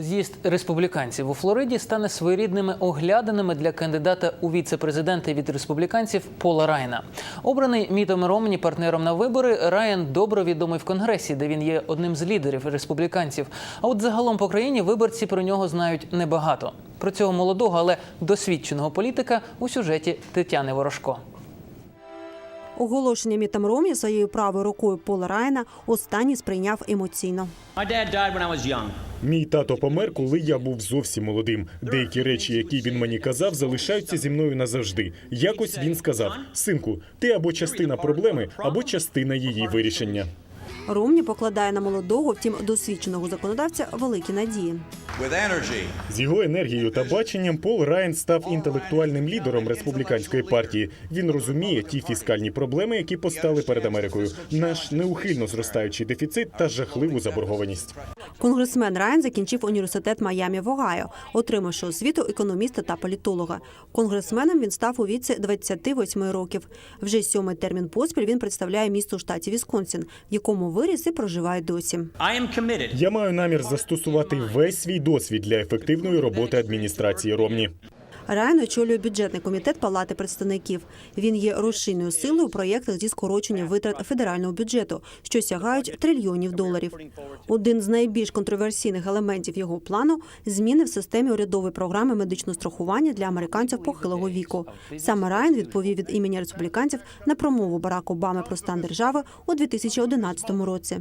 З'їзд республіканців у Флориді стане своєрідними оглядинами для кандидата у віце-президенти від республіканців Пола Райна. Обраний Мітом Ромні партнером на вибори, Райан добре відомий в конгресі, де він є одним з лідерів республіканців. А от загалом по країні виборці про нього знають небагато. Про цього молодого, але досвідченого політика у сюжеті Тетяни Ворожко. Оголошення Мітам Ромні своєю правою рукою Пола Райана останній сприйняв емоційно. Мій тато помер, коли я був зовсім молодим. Деякі речі, які він мені казав, залишаються зі мною назавжди. Якось він сказав: синку, ти або частина проблеми, або частина її вирішення. Ромні покладає на молодого, втім досвідченого законодавця великі надії. З його енергією та баченням Пол Райан став інтелектуальним лідером республіканської партії. Він розуміє ті фіскальні проблеми, які постали перед Америкою. Наш неухильно зростаючий дефіцит та жахливу заборгованість. Конгресмен Райан закінчив університет Майамі в Огайо, отримавши освіту економіста та політолога. Конгресменом він став у віці 28 років. Вже сьомий термін поспіль він представляє місто в штаті Вісконсін, в якому виріс і проживає досі. I Я маю намір застосувати весь свій досвід для ефективної роботи адміністрації Ромні. Райан очолює бюджетний комітет Палати представників. Він є рушійною силою у проєктах зі скорочення витрат федерального бюджету, що сягають трильйонів доларів. Один з найбільш контроверсійних елементів його плану зміни в системі урядової програми медичного страхування для американців похилого віку. Саме Райан відповів від імені республіканців на промову Барака Обами про стан держави у 2011 році.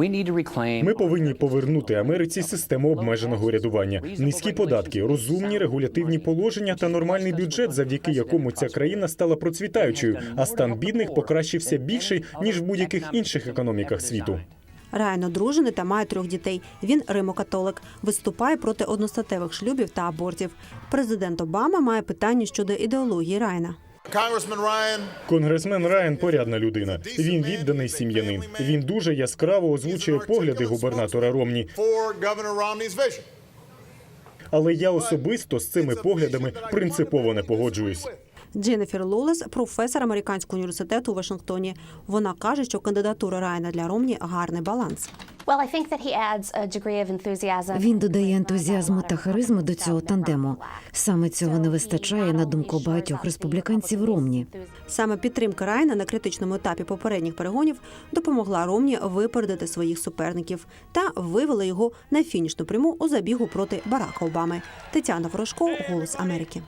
We need to reclaim Ми повинні повернути Америці систему обмеженого урядування, низькі податки, розумні регулятивні положення та нормальний бюджет, завдяки якому ця країна стала процвітаючою, а стан бідних покращився більше ніж в будь-яких інших економіках світу. Райан одружений та має трьох дітей. Він римокатолик, виступає проти одностатевих шлюбів та абортів. Президент Обама має питання щодо ідеології Райана. Конгресмен Райан порядна людина. Він відданий сім'янин. Він дуже яскраво озвучує погляди губернатора Ромні. Але я особисто з цими поглядами принципово не погоджуюсь. Дженніфер Лолес, професор американського університету у Вашингтоні. Вона каже, що кандидатура Райана для Ромні гарний баланс. Він додає ентузіазму та харизми до цього тандему. Саме цього не вистачає на думку багатьох республіканців Ромні. Саме підтримка Райана на критичному етапі попередніх перегонів допомогла Ромні випередити своїх суперників та вивела його на фінішну пряму у забігу проти Барака Обами. Тетяна Ворожко, Голос Америки.